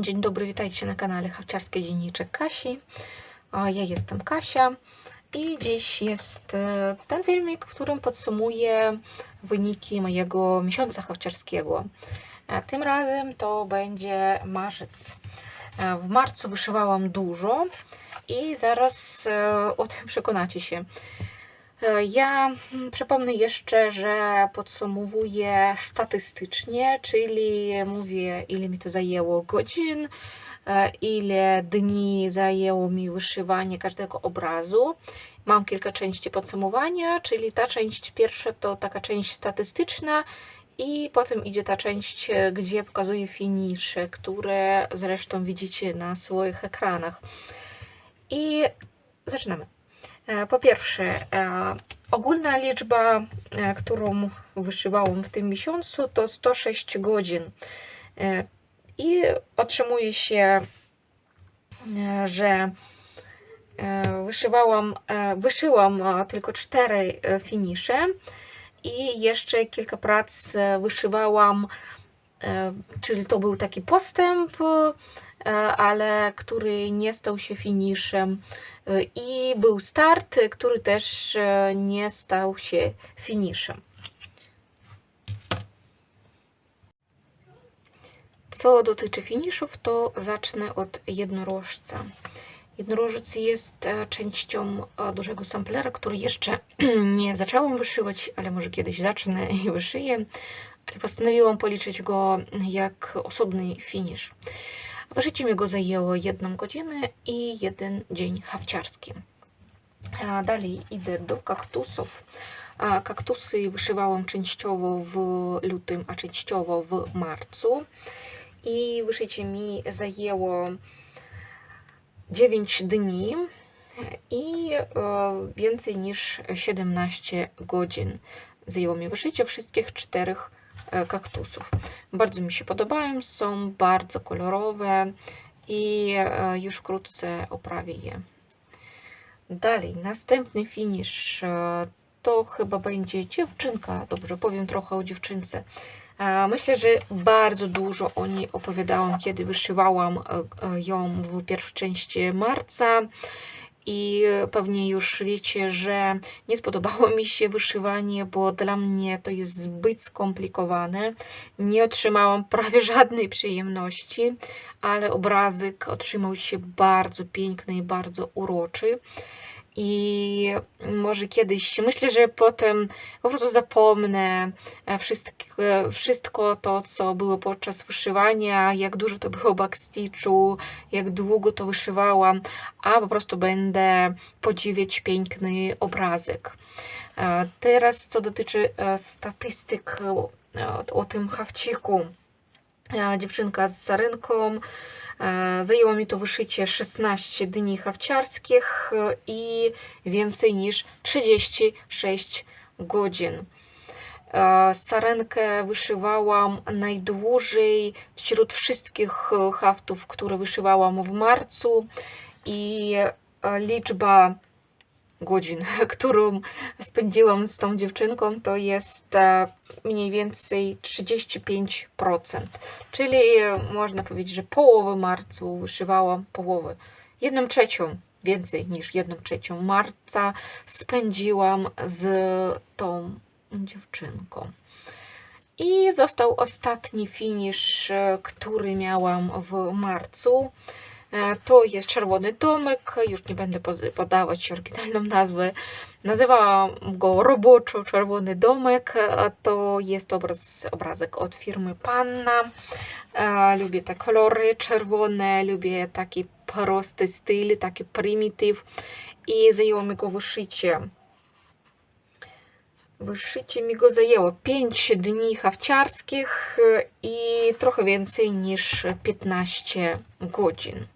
Dzień dobry, witajcie na kanale Hawciarskie Dzienniczek Kasi. Ja jestem Kasia i dziś jest e, ten filmik, w którym podsumuję wyniki mojego miesiąca hawciarskiego. E, Tym razem to będzie marzec. E, W marcu wyszywałam dużo i zaraz o tym przekonacie się. E, Ja mm, przypomnę jeszcze, że podsumowuję statystycznie, czyli mówię, ile mi to zajęło godzin, e, ile dni zajęło mi wyszywanie każdego obrazu. Mam kilka części podsumowania, czyli ta część pierwsza to taka część statystyczna i potem idzie ta część, e, gdzie pokazuję finisze, które zresztą widzicie na swoich ekranach. I zaczynamy. E, Po pierwsze, e, ogólna liczba, e, którą wyszywałam w tym miesiącu, to 106 godzin. I otrzymuje się, że wyszywałam, wyszyłam tylko 4 finisze i jeszcze kilka prac wyszywałam, czyli to był taki postęp, ale który nie stał się finiszem. I był start, który też e, nie stał się finiszem. Co dotyczy finiszów, to zacznę od jednorożca. Jednorożec jest e, częścią e, dużego samplera, który jeszcze nie zaczęłam wyszywać, ale może kiedyś zacznę i wyszyję. Ale postanowiłam policzyć go jak osobny finisz. Wyszycie mi go zajęło jedną godzinę i jeden dzień hawciarski. Dalej idę do kaktusów. Kaktusy wyszywałam częściowo w lutym, a częściowo w marcu. I wyszycie mi zajęło 9 dni i e, więcej niż 17 godzin zajęło mi wyszycie wszystkich czterech kaktusów. Bardzo mi się podobają, są bardzo kolorowe i e, już wkrótce oprawię je. Dalej, następny finisz e, to chyba będzie dziewczynka. Dobrze, powiem trochę o dziewczynce. E, Myślę, że bardzo dużo o niej opowiadałam, kiedy wyszywałam e, e, ją w pierwszej części marca. I pewnie już wiecie, że nie spodobało mi się wyszywanie, bo dla mnie to jest zbyt skomplikowane. Nie otrzymałam prawie żadnej przyjemności, ale obrazek otrzymał się bardzo piękny i bardzo uroczy. I może kiedyś, myślę, że potem po prostu zapomnę e, wszystko, wszystko to, co było podczas wyszywania, jak dużo to było backstitchu, jak długo to wyszywałam, a po prostu będę podziwiać piękny obrazek. E, Teraz, co dotyczy e, statystyk e, o tym hawciku. E, Dziewczynka z sarenką. E, Zajęło mi to wyszycie 16 dni hawciarskich e, i więcej niż 36 godzin. E, Sarenkę wyszywałam najdłużej wśród wszystkich haftów, które wyszywałam w marcu i liczba godzin, którą spędziłam z tą dziewczynką, to jest e, mniej więcej 35%. Czyli e, można powiedzieć, że połowę marcu wyszywałam połowę. Jedną trzecią więcej niż jedną trzecią marca spędziłam z tą dziewczynką. I został ostatni finisz, e, który miałam w marcu. E, To jest Czerwony Domek. Już nie będę podawać oryginalną nazwę. Nazywałam go roboczo Czerwony Domek. To jest obraz, obrazek od firmy Panna. E, Lubię te kolory czerwone, lubię taki prosty styl, taki prymityw. I zajęło mi go wyszycie. Wyszycie mi go zajęło 5 dni hawciarskich e, i trochę więcej niż 15 godzin.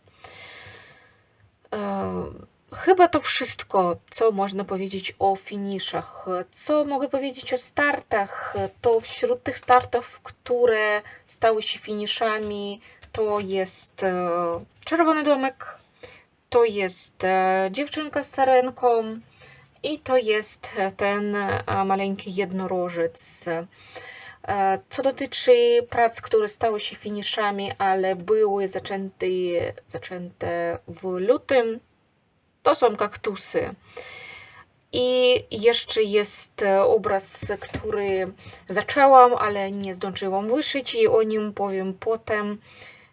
Chyba to wszystko, co można powiedzieć o finiszach. Co mogę powiedzieć o startach? To wśród tych startów, które stały się finiszami, to jest e, Czerwony Domek, to jest e, Dziewczynka z sarenką i to jest ten e, maleńki jednorożec. E, Co dotyczy prac, które stały się finiszami, ale były zaczęte, zaczęte w lutym, to są kaktusy. I jeszcze jest obraz, który zaczęłam, ale nie zdążyłam wyszyć i o nim powiem potem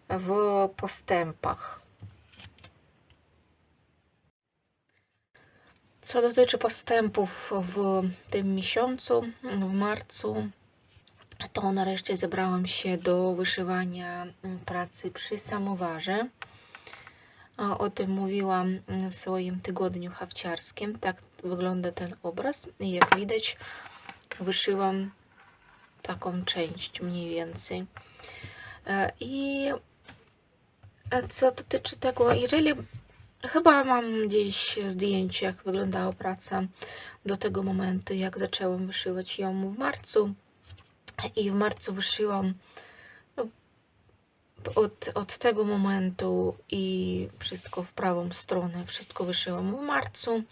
w postępach. Co dotyczy postępów w tym miesiącu, w marcu, to nareszcie zebrałam się do wyszywania mm, pracy przy samowarze. O tym mówiłam mm, w swoim tygodniu hawciarskim. Tak wygląda ten obraz. I jak widać, wyszyłam taką część mniej więcej. E, I co dotyczy tego, jeżeli chyba mam gdzieś zdjęcie, jak wyglądała praca do tego momentu, jak zaczęłam wyszywać ją w marcu. I w marcu wyszyłam no, od, od tego momentu i wszystko w prawą stronę, wszystko wyszyłam w marcu.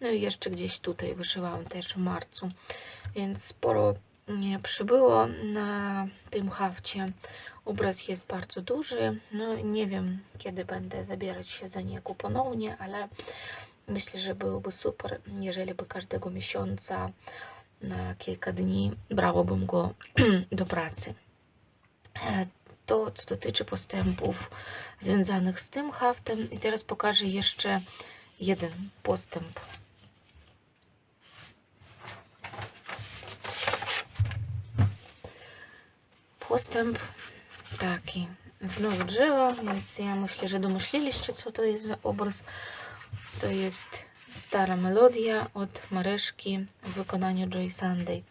No i jeszcze gdzieś tutaj wyszyłam też w marcu. Więc sporo nie przybyło na tym hafcie. Obraz jest bardzo duży. No nie wiem, kiedy będę zabierać się za niego ponownie, ale myślę, że byłoby super, jeżeli by każdego miesiąca na kilka dni brałabym go do pracy. E, To, co dotyczy postępów związanych z tym haftem. I teraz pokażę jeszcze jeden postęp. Postęp taki. Znowu drzewo, więc ja myślę, że domyśliliście, co to jest za obraz. To jest stara melodia od Mareszki w wykonaniu Joy Sunday.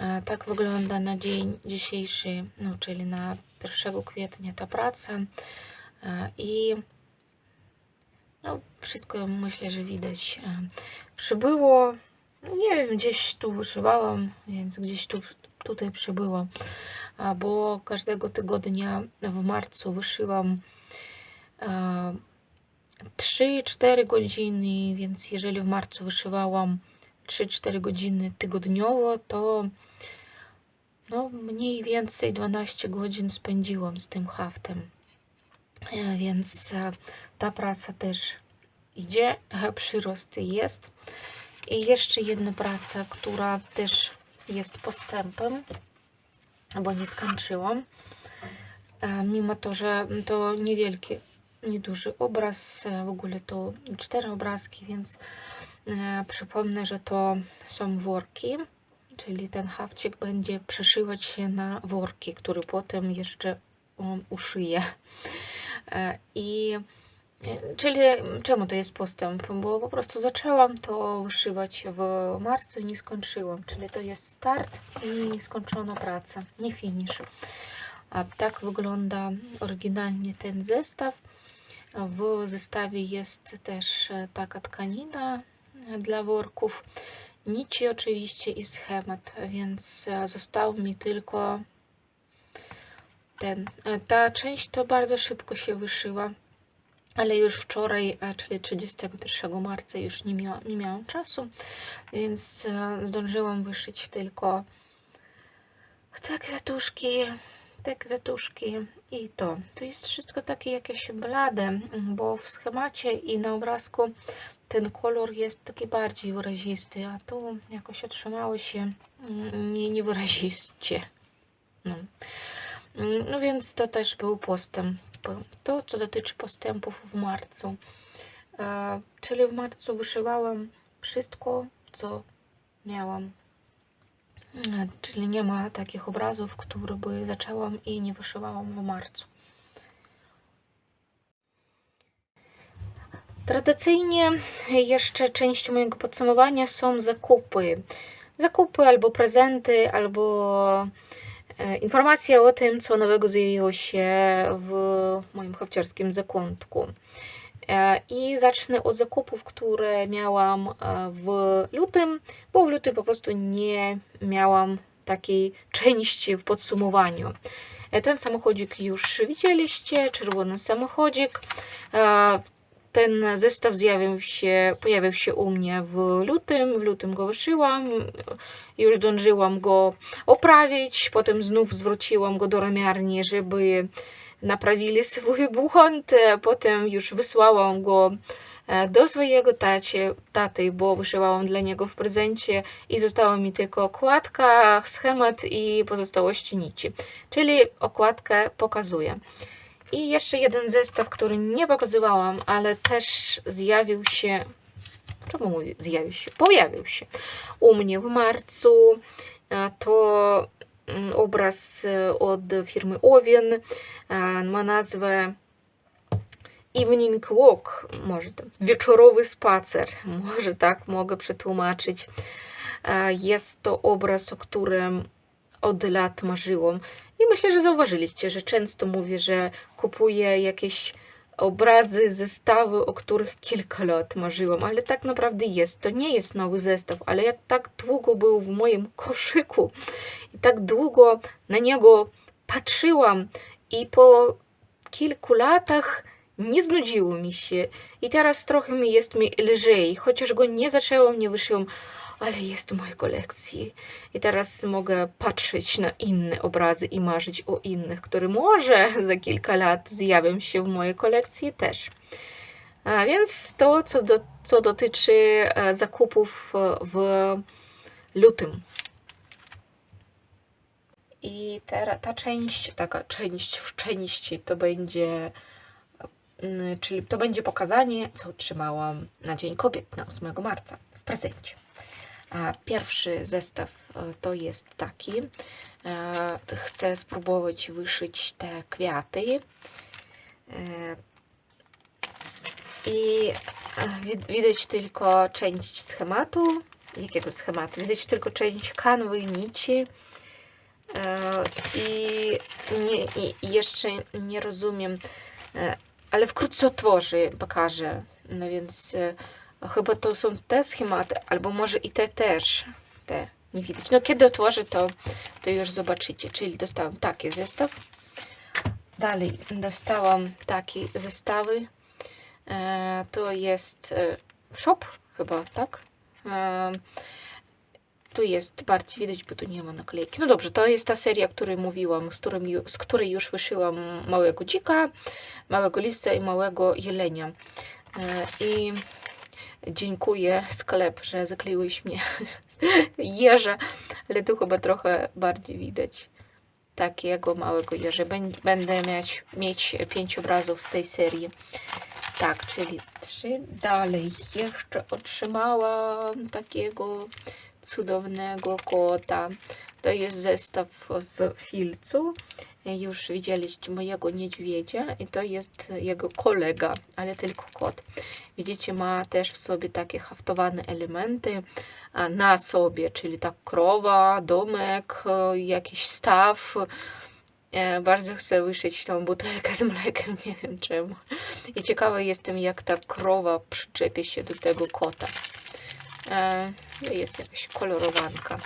E, Tak wygląda na dzień dzisiejszy, no, czyli na 1 kwietnia ta praca. E, I no, wszystko myślę, że widać. E, Przybyło, nie wiem, gdzieś tu wyszywałam, więc gdzieś tu, tutaj przybyło. Bo każdego tygodnia w marcu wyszyłam 3-4 godziny, więc jeżeli w marcu wyszywałam 3-4 godziny tygodniowo, to no, mniej więcej 12 godzin spędziłam z tym haftem. E, Więc e, ta praca też idzie, e, przyrost jest. I jeszcze jedna praca, która też jest postępem, bo nie skończyłam. Mimo to, że to niewielki, nieduży obraz, e, w ogóle to cztery obrazki, więc e, przypomnę, że to są worki, czyli ten hawcik będzie przeszywać się na worki, który potem jeszcze uszyje. E, I Czyli czemu to jest postęp? Bo po prostu zaczęłam to wyszywać w marcu i nie skończyłam. Czyli to jest start i nieskończona praca, nie finish. A tak wygląda oryginalnie ten zestaw. W zestawie jest też e, taka tkanina e, dla worków, nici oczywiście i schemat, więc e, został mi tylko ten. Ta część to bardzo szybko się wyszyła, ale już wczoraj, czyli 31 marca, już nie, nie miałam czasu, więc zdążyłam wyszyć tylko te kwiatuszki, te kwiatuszki i to. To jest wszystko takie jakieś blade, bo w schemacie i na obrazku ten kolor jest taki bardziej wyrazisty, a tu jakoś otrzymały się mm, nie, niewyraziście. No. Mm, No więc to też był postęp. To, co dotyczy postępów w marcu. E, czyli w marcu wyszywałam wszystko, co miałam. E, Czyli nie ma takich obrazów, które by zaczęłam i nie wyszywałam w marcu. Tradycyjnie jeszcze częścią mojego podsumowania są zakupy. Zakupy albo prezenty, albo e, informacje o tym, co nowego zjawiło się w moim chowciarskim zakątku. E, I zacznę od zakupów, które miałam e, w lutym, bo w lutym po prostu nie miałam takiej części w podsumowaniu. E, Ten samochodzik już widzieliście, czerwony samochodzik. Ten zestaw zjawił się, pojawił się u mnie w lutym. W lutym go wyszyłam. Już dążyłam go oprawić. Potem znów zwróciłam go do ramiarni, żeby naprawili swój błąd. Potem już wysłałam go e, do swojego tacie, taty, bo wyszyłałam dla niego w prezencie i została mi tylko okładka, schemat i pozostałości nici. Czyli okładkę pokazuję. I jeszcze jeden zestaw, który nie pokazywałam, ale też zjawił się. Czemu mówię zjawił się? Pojawił się u mnie w marcu. E, To obraz e, od firmy Owien. E, Ma nazwę Evening Walk, może tam wieczorowy spacer, może tak mogę przetłumaczyć. Jest to obraz, o którym od lat marzyłam. I myślę, że zauważyliście, że często mówię, że kupuję jakieś obrazy, zestawy, o których kilka lat marzyłam, ale tak naprawdę jest. To nie jest nowy zestaw, ale jak tak długo był w moim koszyku i tak długo na niego patrzyłam i po kilku latach nie znudziło mi się i teraz trochę mi jest mi lżej, chociaż go nie zaczęłam, nie wyszyłam, ale jest w mojej kolekcji. I teraz mogę patrzeć na inne obrazy i marzyć o innych, które może za kilka lat zjawią się w mojej kolekcji też. A więc to, co, do, co dotyczy e, zakupów e, w lutym. I ta, ta część, taka część w części to będzie, mm, czyli to będzie pokazanie, co otrzymałam na Dzień Kobiet na 8 marca w prezencie. Pierwszy zestaw e, to jest taki. E, Chcę spróbować wyszyć te kwiaty. E, I wid- widać tylko część schematu. Jakiego schematu? Widać tylko część kanwy, nici. I, nie, i jeszcze nie rozumiem, ale wkrótce otworzę, pokażę. No więc chyba to są te schematy, albo może i te też. Te nie widać. No kiedy otworzę, to, to już zobaczycie. Czyli dostałam taki zestaw. Dalej dostałam takie zestawy. E, to jest e, shop chyba, tak? E, tu jest bardziej widać, bo tu nie ma naklejki. No dobrze, to jest ta seria, o której mówiłam, z, którym, z której już wyszyłam małego dzika, małego lisa i małego jelenia. E, I dziękuję sklep, że zakleiłeś mnie jeża, ale tu chyba trochę bardziej widać takiego małego jeża. Bę- Będę mieć, mieć pięć obrazów z tej serii. Tak, czyli trzy. Dalej jeszcze otrzymałam takiego cudownego kota. To jest zestaw z filcu. Już widzieliście mojego niedźwiedzia i to jest jego kolega, ale tylko kot. Widzicie, ma też w sobie takie haftowane elementy na sobie, czyli tak krowa, domek, jakiś staw. E, Bardzo chcę wyszyć tą butelkę z mlekiem, nie wiem czemu. I ciekawa jestem, jak ta krowa przyczepie się do tego kota. E, no jest jakaś kolorowanka.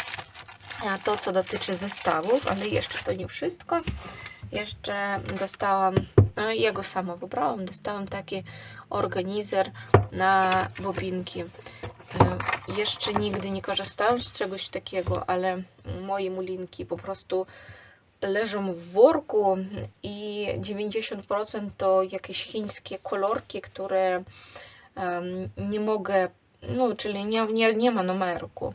A to, co dotyczy zestawów, ale jeszcze to nie wszystko. Jeszcze dostałam, no jego sama wybrałam, dostałam taki organizer na bobinki. E, Jeszcze nigdy nie korzystałam z czegoś takiego, ale moje mulinki po prostu leżą w worku i 90% to jakieś chińskie kolorki, które nie mogę, no czyli nie, nie, nie ma numerku,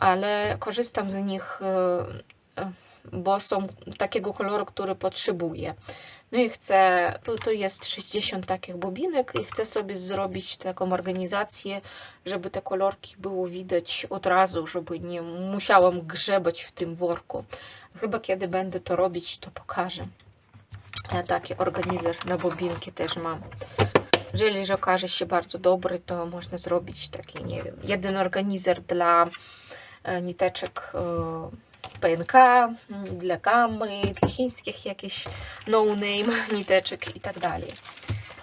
ale korzystam z nich, e, e, bo są takiego koloru, który potrzebuję. No i chcę, tu, tu jest 60 takich bobinek i chcę sobie zrobić taką organizację, żeby te kolorki było widać od razu, żeby nie musiałam grzebać w tym worku. Chyba kiedy będę to robić, to pokażę. Ja taki organizer na bobinki też mam. Jeżeli że okaże się bardzo dobry, to można zrobić taki, nie wiem, jeden organizer dla e, niteczek e, PNK, dla gamy, dla chińskich jakichś no-name niteczek i tak dalej.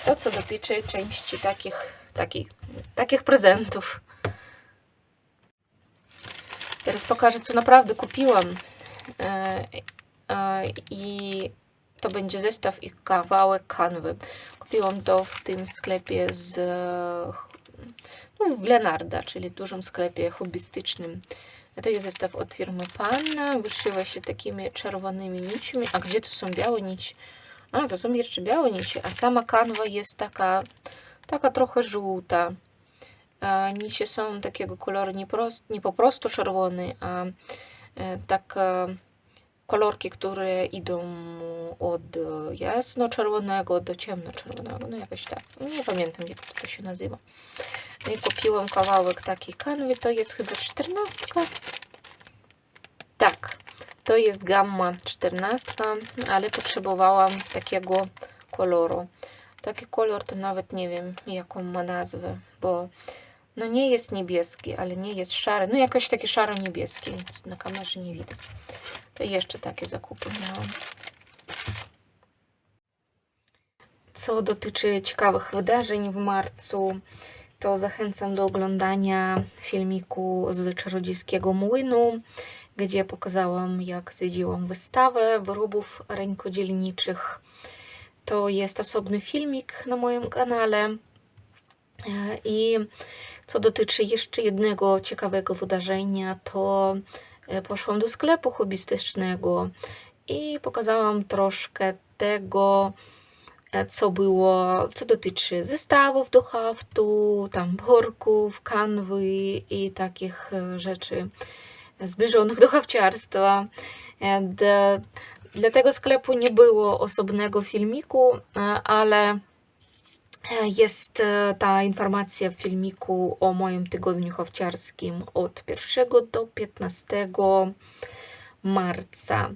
To co dotyczy części takich, takich, takich prezentów. Teraz pokażę, co naprawdę kupiłam. E, I to będzie zestaw i kawałek kanwy. Kupiłam to w tym sklepie z no, w Leonarda, czyli dużym sklepie hobbystycznym. To jest zestaw od firmy Panna. Wyszywa się takimi czerwonymi nićmi. A gdzie to są białe nici? A, to są jeszcze białe nici, a sama kanwa jest taka, taka trochę żółta. A nicie są takiego koloru nie, prost, nie po prostu czerwony, a e, tak e, kolorki, które idą od e, jasno-czerwonego do ciemno-czerwonego, no jakoś tak. Nie pamiętam, jak to się nazywa. No i kupiłam kawałek takiej kanwy, to jest chyba 14. Tak, to jest gamma 14, ale potrzebowałam takiego koloru. Taki kolor to nawet nie wiem, jaką ma nazwę, bo no nie jest niebieski, ale nie jest szary. No jakoś taki szaro-niebieski, więc na kamerze nie widać. Jeszcze takie zakupy miałam. Co dotyczy ciekawych wydarzeń w marcu, to zachęcam do oglądania filmiku z Czarodziejskiego Młynu, gdzie pokazałam, jak zwiedziłam wystawę wyrobów rękodzielniczych. To jest osobny filmik na moim kanale. E, I co dotyczy jeszcze jednego ciekawego wydarzenia, to poszłam do sklepu hobbystycznego i pokazałam troszkę tego, e, co było, co dotyczy zestawów do haftu, tam worków, kanwy i takich e, rzeczy zbliżonych do hawciarstwa. D- Dla tego sklepu nie było osobnego filmiku, e, ale e, jest e, ta informacja w filmiku o moim tygodniu hawciarskim od 1 do 15 marca.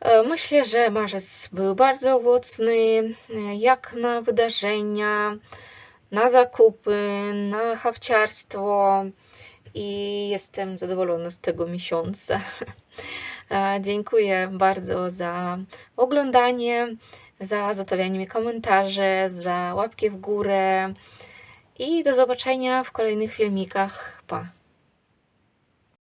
E, Myślę, że marzec był bardzo owocny, e, jak na wydarzenia, na zakupy, na hawciarstwo i jestem zadowolona z tego miesiąca. Dziękuję bardzo za oglądanie, za zostawianie mi komentarzy, za łapki w górę i do zobaczenia w kolejnych filmikach. Pa!